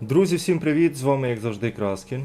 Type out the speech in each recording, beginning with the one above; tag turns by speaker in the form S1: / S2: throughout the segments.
S1: Друзі, всім привіт! З вами, як завжди, Краскін.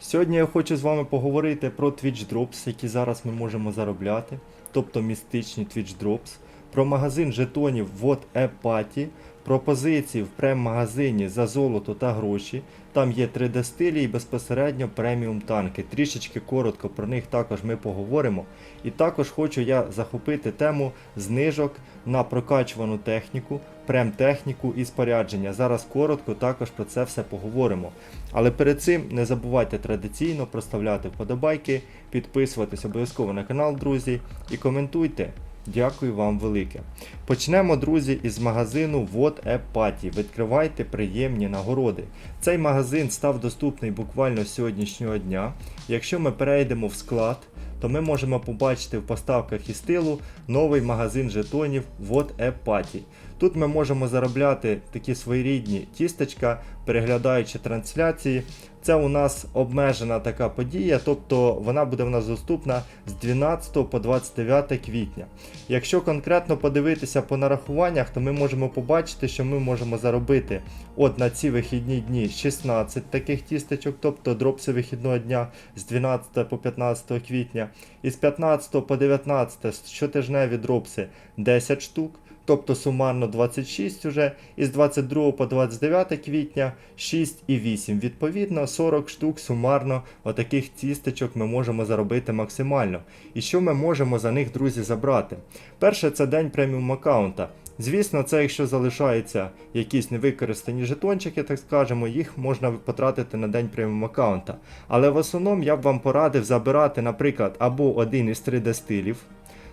S1: Сьогодні я хочу з вами поговорити про Twitch Drops, які зараз ми можемо заробляти, тобто містичні Twitch Drops, про магазин жетонів Вот Епаті, пропозиції в прем-магазині за золото та гроші. Там є 3D стилі і безпосередньо преміум танки. Трішечки коротко про них також ми поговоримо. І також хочу я захопити тему знижок на прокачувану техніку, прем-техніку і спорядження. Зараз коротко також про це все поговоримо. Але перед цим не забувайте традиційно проставляти вподобайки, підписуватись обов'язково на канал, друзі, і коментуйте. Дякую вам велике. Почнемо, друзі, із магазину Вот Епаті. Відкривайте приємні нагороди. Цей магазин став доступний буквально з сьогоднішнього дня. Якщо ми перейдемо в склад, то ми можемо побачити в поставках із тилу новий магазин жетонів Вот Епаті. Тут ми можемо заробляти такі своєрідні тістечка, переглядаючи трансляції. Це у нас обмежена така подія, тобто вона буде в нас доступна з 12 по 29 квітня. Якщо конкретно подивитися по нарахуваннях, то ми можемо побачити, що ми можемо заробити от на ці вихідні дні 16 таких тістечок, тобто дропси вихідного дня з 12 по 15 квітня, і з 15 по 19 щотижневі дропси 10 штук. Тобто сумарно 26 уже, і з 22 по 29 квітня 6 і 8. Відповідно, 40 штук сумарно отаких тістечок ми можемо заробити максимально. І що ми можемо за них, друзі, забрати? Перше, це день преміум аккаунта. Звісно, це якщо залишаються якісь невикористані жетончики, так скажемо, їх можна потратити на день преміум аккаунта. Але в основному я б вам порадив забирати, наприклад, або один із 3D стилів.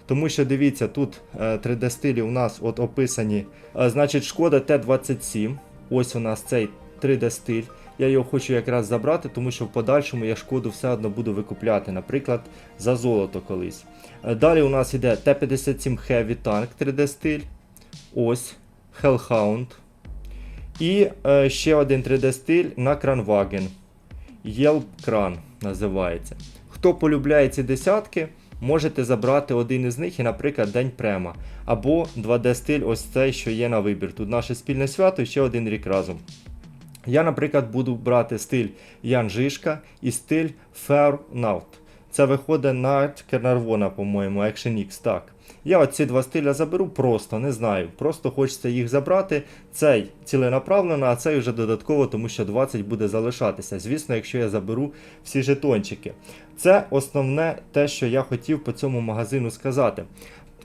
S1: Тому що дивіться, тут е, 3D стилі у нас от описані. Е, Значить, шкода Т27. Ось у нас цей 3D стиль. Я його хочу якраз забрати, тому що в подальшому я шкоду все одно буду викупляти, наприклад, за золото колись. Е, Далі у нас йде Т57 Heavy Tank 3D стиль. Ось Hellhound. І е, ще один 3D стиль на Кранваген. Yelp Кран називається. Хто полюбляє ці десятки, можете забрати один із них і, наприклад, День Према. Або 2D стиль, ось цей, що є на вибір. Тут наше спільне свято і ще один рік разом. Я, наприклад, буду брати стиль Ян Жишка і стиль Fairnaut. Це виходить на Кернарвона, по-моєму, Action X, так. Я оці два стиля заберу просто, не знаю. Просто хочеться їх забрати. Цей ціленаправлено, а цей вже додатково, тому що 20 буде залишатися. Звісно, якщо я заберу всі жетончики. Це основне те, що я хотів по цьому магазину сказати.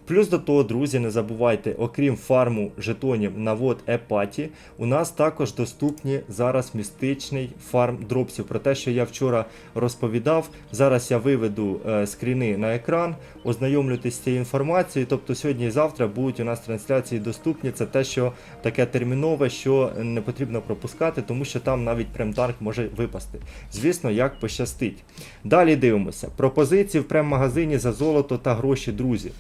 S1: Плюс до того, друзі, не забувайте, окрім фарму жетонів на вод Епаті, у нас також доступні зараз містичний фарм дропсів. Про те, що я вчора розповідав. Зараз я виведу е, скріни на екран, ознайомлюйтесь з цією інформацією. Тобто сьогодні і завтра будуть у нас трансляції доступні. Це те, що таке термінове, що не потрібно пропускати, тому що там навіть премтарк може випасти. Звісно, як пощастить. Далі дивимося. Пропозиції в прем-магазині за золото та гроші, друзі.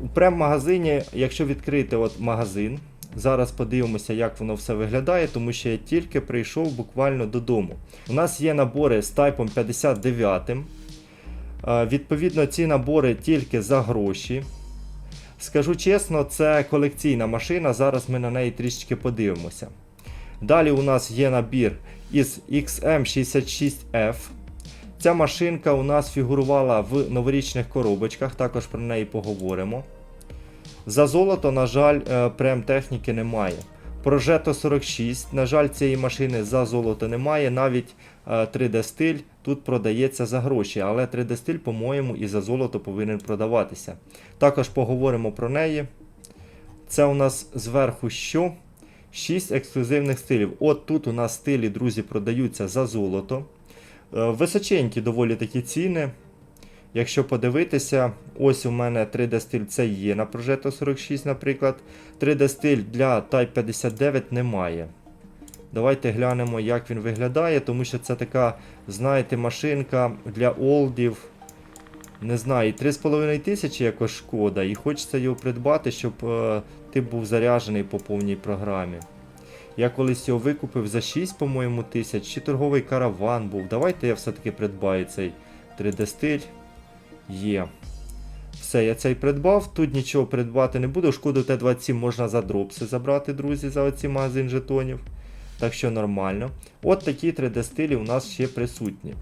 S1: У прем-магазині, якщо відкрити от магазин, зараз подивимося, як воно все виглядає, тому що я тільки прийшов буквально додому. У нас є набори з тайпом 59. Е, Відповідно, ці набори тільки за гроші. Скажу чесно, це колекційна машина, зараз ми на неї трішечки подивимося. Далі у нас є набір із XM66F. Ця машинка у нас фігурувала в новорічних коробочках, також про неї поговоримо. За золото, на жаль, е, прем-техніки немає. Progetto 46, на жаль, цієї машини за золото немає. Навіть е, 3D стиль тут продається за гроші, але 3D стиль, по-моєму, і за золото повинен продаватися. Також поговоримо про неї. Це у нас зверху що? 6 ексклюзивних стилів. От тут у нас стилі, друзі, продаються за золото. Е, Височенькі доволі такі ціни. Якщо подивитися, ось у мене 3D стиль це є на Progetto 46, наприклад. 3D стиль для Type 59 немає. Давайте глянемо, як він виглядає, тому що це така, знаєте, машинка для олдів. Не знаю, і 3,5 тисячі якось шкода, і хочеться його придбати, щоб е, ти був заряджений по повній програмі. Я колись його викупив за 6, по-моєму, тисяч, чи торговий караван був. Давайте я все-таки придбаю цей 3D стиль. Є. Все, я цей придбав. Тут нічого придбати не буду. Шкоду Т27 можна за дропси забрати, друзі, за оці магазин жетонів. так що нормально. От такі 3D стилі у нас ще присутні.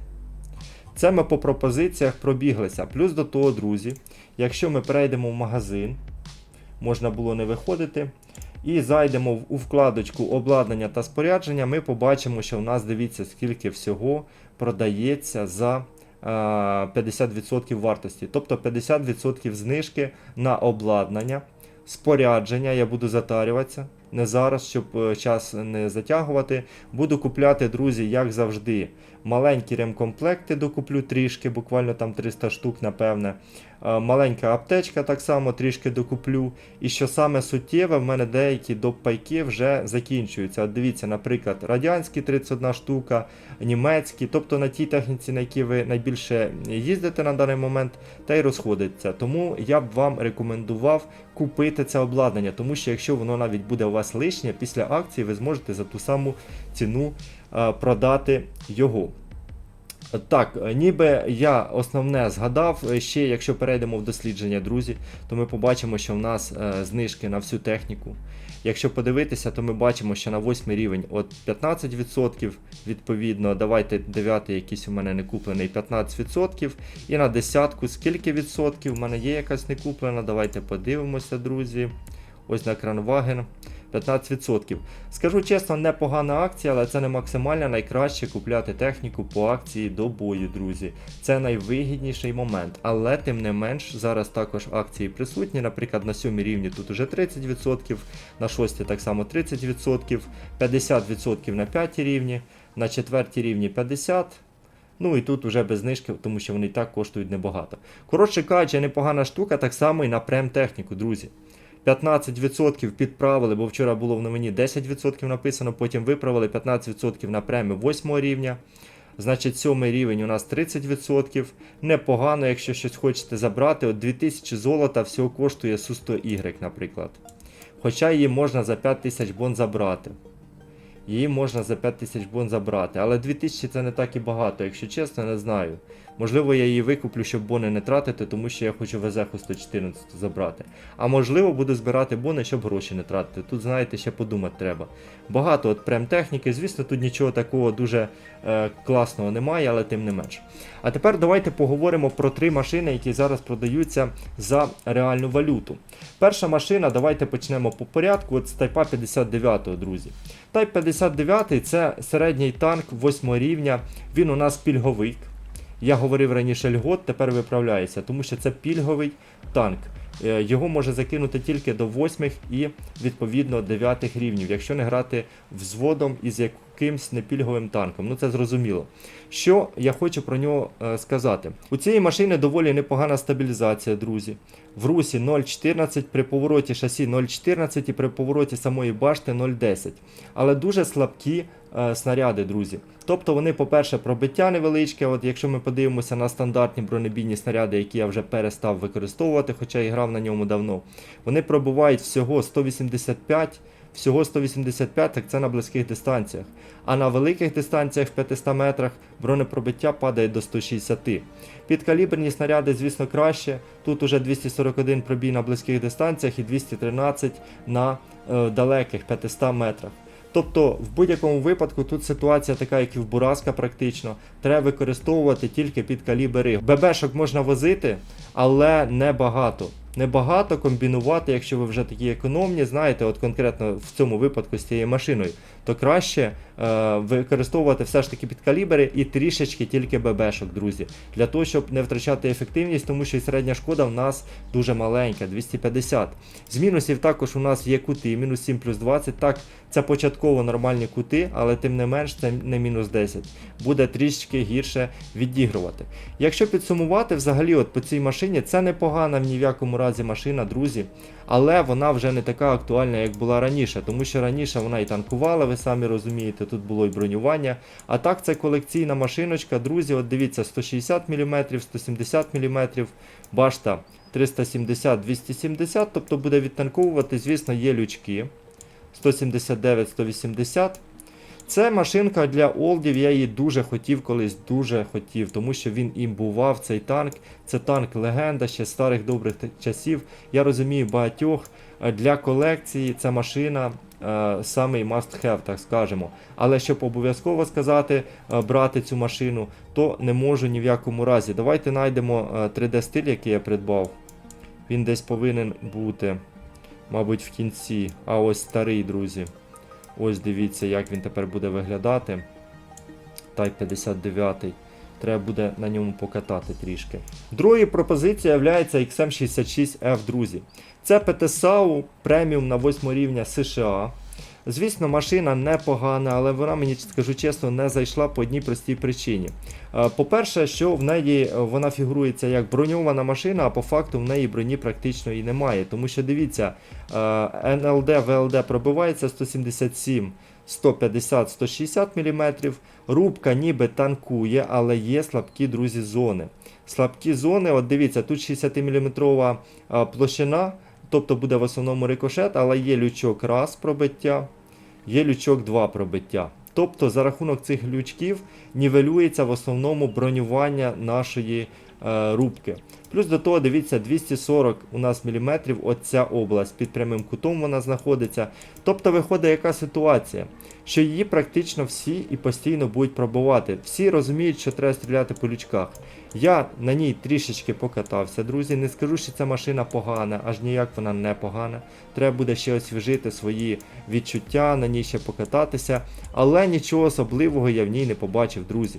S1: Це ми по пропозиціях пробіглися. Плюс до того, друзі, якщо ми перейдемо в магазин, можна було не виходити. І зайдемо у вкладочку обладнання та спорядження, ми побачимо, що в нас дивіться, скільки всього продається за 50% вартості. Тобто 50% знижки на обладнання, спорядження. Я буду затарюватися. Не зараз, щоб е, час не затягувати. Буду купляти, друзі, як завжди. Маленькі ремкомплекти докуплю трішки, буквально там 300 штук, напевне. Е, Маленька аптечка так само трішки докуплю. І що саме суттєве, в мене деякі допайки вже закінчуються. От дивіться, наприклад, радянські 31 штука, німецькі, тобто на тій техніці, на якій ви найбільше їздите на даний момент, та й розходиться. Тому я б вам рекомендував купити це обладнання, тому що якщо воно навіть буде у вас лишнє, після акції ви зможете за ту саму ціну продати його. Так, е, ніби я основне згадав. Е, Ще якщо перейдемо в дослідження, друзі, то ми побачимо, що в нас е, знижки на всю техніку. Якщо подивитися, то ми бачимо, що на 8 рівень от 15%, відповідно, давайте 9 якийсь у мене не куплений 15%. І на десятку скільки відсотків? У мене є якась не куплена. Давайте подивимося, друзі. Ось на Кранваген. 15%. Скажу чесно, непогана акція, але це не максимально найкраще купляти техніку по акції до бою, друзі. Це найвигідніший момент. Але тим не менш, зараз також акції присутні. Наприклад, на 7 рівні тут уже 30%, на 6 так само 30%, 50% на 5 рівні, на 4 рівні 50%. Ну і тут вже без знижки, тому що вони і так коштують небагато. Коротше кажучи, непогана штука, так само і на прем-техніку, друзі. 15% підправили, бо вчора було в новині 10% написано, потім виправили 15% на премі 8 рівня. Значить, 7 рівень у нас 30%. Непогано, якщо щось хочете забрати. От 2000 золота всього коштує Су100Y, наприклад. Хоча її можна за 5000 бон забрати. Її можна за 5000 бон забрати. Але 2000 це не так і багато, якщо чесно, не знаю. Можливо, я її викуплю, щоб бони не тратити, тому що я хочу везеху 114 забрати. А можливо, буду збирати бони, щоб гроші не тратити. Тут, знаєте, ще подумати треба. Багато от прем техніки, звісно, тут нічого такого дуже е, класного немає, але тим не менш. А тепер давайте поговоримо про три машини, які зараз продаються за реальну валюту. Перша машина, давайте почнемо по порядку. От з Тайпа 59, друзі. Тайп 59 це середній танк 8 рівня. Він у нас пільговик. Я говорив раніше льгот, тепер виправляється, тому що це пільговий танк. Е, Його може закинути тільки до 8 і відповідно 9 рівнів, якщо не грати взводом із якимсь непільговим танком. Ну це зрозуміло. Що я хочу про нього е, сказати? У цієї машини доволі непогана стабілізація, друзі. В русі 0.14, при повороті шасі 0.14 і при повороті самої башти 0.10. Але дуже слабкі е, снаряди, друзі. Тобто вони, по-перше, пробиття невеличке. От якщо ми подивимося на стандартні бронебійні снаряди, які я вже перестав використовувати, хоча і грав на ньому давно, вони пробувають всього 185. Всього 185, так це на близьких дистанціях. А на великих дистанціях в 500 метрах бронепробиття падає до 160. Підкаліберні снаряди, звісно, краще. Тут уже 241 пробій на близьких дистанціях і 213 на е, далеких 500 метрах. Тобто, в будь-якому випадку тут ситуація така, як і в Бураска, практично. Треба використовувати тільки під калібри. ББшок можна возити, але не багато. Небагато комбінувати, якщо ви вже такі економні, знаєте, от конкретно в цьому випадку з цією машиною, то краще е, використовувати все ж таки підкалібри і трішечки тільки ББшок, друзі, для того, щоб не втрачати ефективність, тому що і середня шкода в нас дуже маленька, 250. З мінусів також у нас є кути, мінус 7 плюс 20. Так, це початково нормальні кути, але тим не менш це не мінус 10. Буде трішечки гірше відігрувати. Якщо підсумувати, взагалі, от по цій машині це непогана в ні в якому разі машина, друзі. Але вона вже не така актуальна, як була раніше, тому що раніше вона і танкувала, ви самі розумієте, тут було і бронювання. А так це колекційна машиночка, друзі, от дивіться, 160 мм, 170 мм, башта 370-270, тобто буде відтанковувати, звісно, є лючки. 179-180. Це машинка для олдів, я її дуже хотів колись, дуже хотів, тому що він імбував цей танк. Це танк легенда ще старих добрих часів. Я розумію багатьох. Е, Для колекції ця машина самий must have, так скажемо. Але щоб обов'язково сказати е, брати цю машину, то не можу ні в якому разі. Давайте знайдемо е, 3D стиль, який я придбав. Він десь повинен бути, мабуть, в кінці. А ось старий, друзі. Ось дивіться, як він тепер буде виглядати. Type 59. Треба буде на ньому покатати трішки. Другою пропозицією є XM66F, друзі. Це PTSAU преміум на 8 рівня США. Звісно, машина непогана, але вона, мені скажу чесно, не зайшла по одній простій причині. Е, По-перше, що в неї е, вона фігурується як броньована машина, а по факту в неї броні практично і немає. Тому що дивіться, е, NLD, VLD пробивається 177, 150, 160 мм. Рубка ніби танкує, але є слабкі друзі зони. Слабкі зони, от дивіться, тут 60-мм площина, тобто буде в основному рикошет, але є лючок раз пробиття, є лючок 2 пробиття. Тобто за рахунок цих лючків нівелюється в основному бронювання нашої рубки. Плюс до того, дивіться, 240 у нас міліметрів оця область під прямим кутом вона знаходиться. Тобто виходить яка ситуація, що її практично всі і постійно будуть пробувати. Всі розуміють, що треба стріляти по лючках. Я на ній трішечки покатався, друзі. Не скажу, що ця машина погана, аж ніяк вона не погана. Треба буде ще освіжити свої відчуття, на ній ще покататися. Але нічого особливого я в ній не побачив, друзі.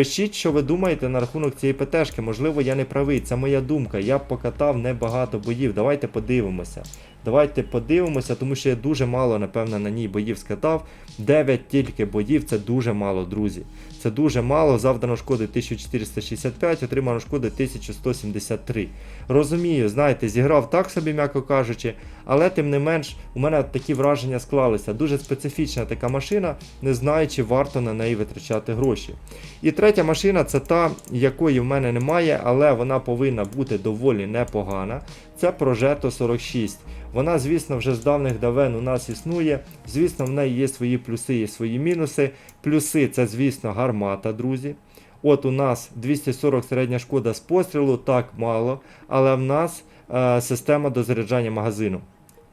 S1: Пишіть, що ви думаєте на рахунок цієї ПТшки. Можливо, я не правий. Це моя думка. Я покатав небагато боїв. Давайте подивимося. Давайте подивимося, тому що я дуже мало, напевно, на ній боїв скатав. 9 тільки боїв це дуже мало, друзі. Це дуже мало. Завдано шкоди 1465, отримано шкоди 1173. Розумію, знаєте, зіграв так собі, м'яко кажучи, але тим не менш, у мене такі враження склалися. Дуже специфічна така машина, не знаю, чи варто на неї витрачати гроші. І третя машина це та, якої в мене немає, але вона повинна бути доволі непогана. Це Progetto 46. Вона, звісно, вже з давних давен у нас існує. Звісно, в неї є свої плюси і свої мінуси. Плюси це, звісно, гармата, друзі. От у нас 240 середня шкода з пострілу, так мало, але в нас е, система дозаряджання магазину.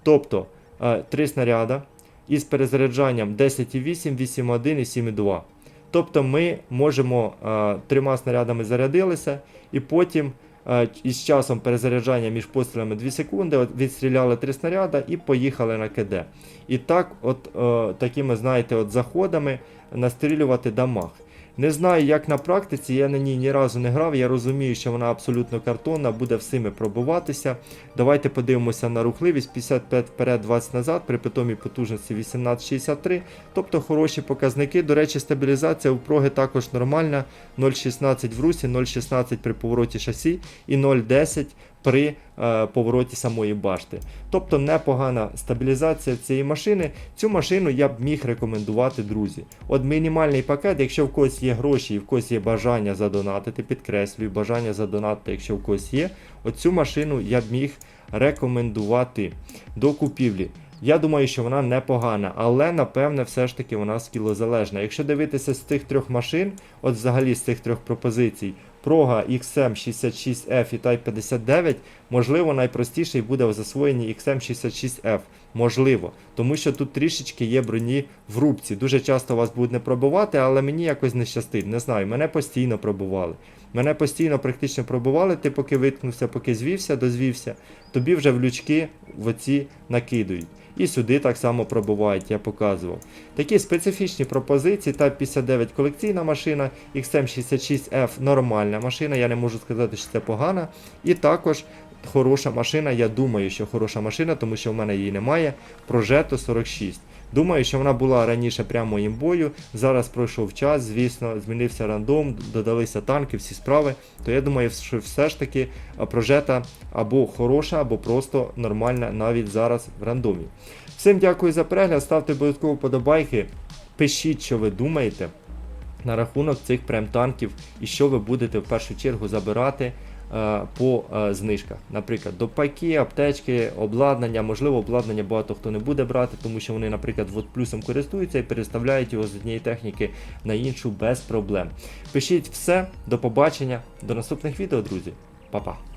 S1: Тобто е, 3 снаряда із перезаряджанням 10,8, 8,1 і 7,2. Тобто ми можемо е, трьома снарядами зарядилися і потім із часом перезаряджання між пострілами 2 секунди, от відстріляли 3 снаряда і поїхали на КД. І так, от е, такими, знаєте, от заходами настрілювати дамаг. Не знаю, як на практиці, я на ній ні разу не грав. Я розумію, що вона абсолютно картонна, буде всіми пробуватися. Давайте подивимося на рухливість 55 вперед, 20 назад, при питомій потужності 1863. Тобто хороші показники. До речі, стабілізація у проги також нормальна. 0,16 в русі, 0,16 при повороті шасі і 0,10 при е, повороті самої башти. Тобто непогана стабілізація цієї машини. Цю машину я б міг рекомендувати, друзі. От мінімальний пакет, якщо в когось є гроші і в когось є бажання задонатити, підкреслюю, бажання задонатити, якщо в когось є, оцю машину я б міг рекомендувати до купівлі. Я думаю, що вона непогана, але напевне все ж таки вона скілозалежна. Якщо дивитися з цих трьох машин, от взагалі з цих трьох пропозицій, Прога XM66F і Type 59, можливо, найпростіший буде в засвоєнні XM66F. Можливо, тому що тут трішечки є броні в рубці. Дуже часто вас будуть не пробувати, але мені якось не щастить. Не знаю, мене постійно пробували. Мене постійно практично пробували, ти поки виткнувся, поки звівся, дозвівся, тобі вже в лючки в оці накидують. І сюди так само пробувають, я показував. Такі специфічні пропозиції. Type 59 колекційна машина, XM66F нормальна машина, я не можу сказати, що це погана. І також хороша машина, я думаю, що хороша машина, тому що в мене її немає. Progetto 46. Думаю, що вона була раніше прямо імбою. Зараз пройшов час, звісно, змінився рандом, додалися танки, всі справи. То я думаю, що все ж таки прожета або хороша, або просто нормальна навіть зараз в рандомі. Всім дякую за перегляд, ставте обов'язково подобайки, пишіть, що ви думаєте на рахунок цих прем-танків і що ви будете в першу чергу забирати по е, знижках. Наприклад, допайки, аптечки, обладнання. Можливо, обладнання багато хто не буде брати, тому що вони, наприклад, от плюсом користуються і переставляють його з однієї техніки на іншу без проблем. Пишіть все, до побачення, до наступних відео, друзі. Па-па.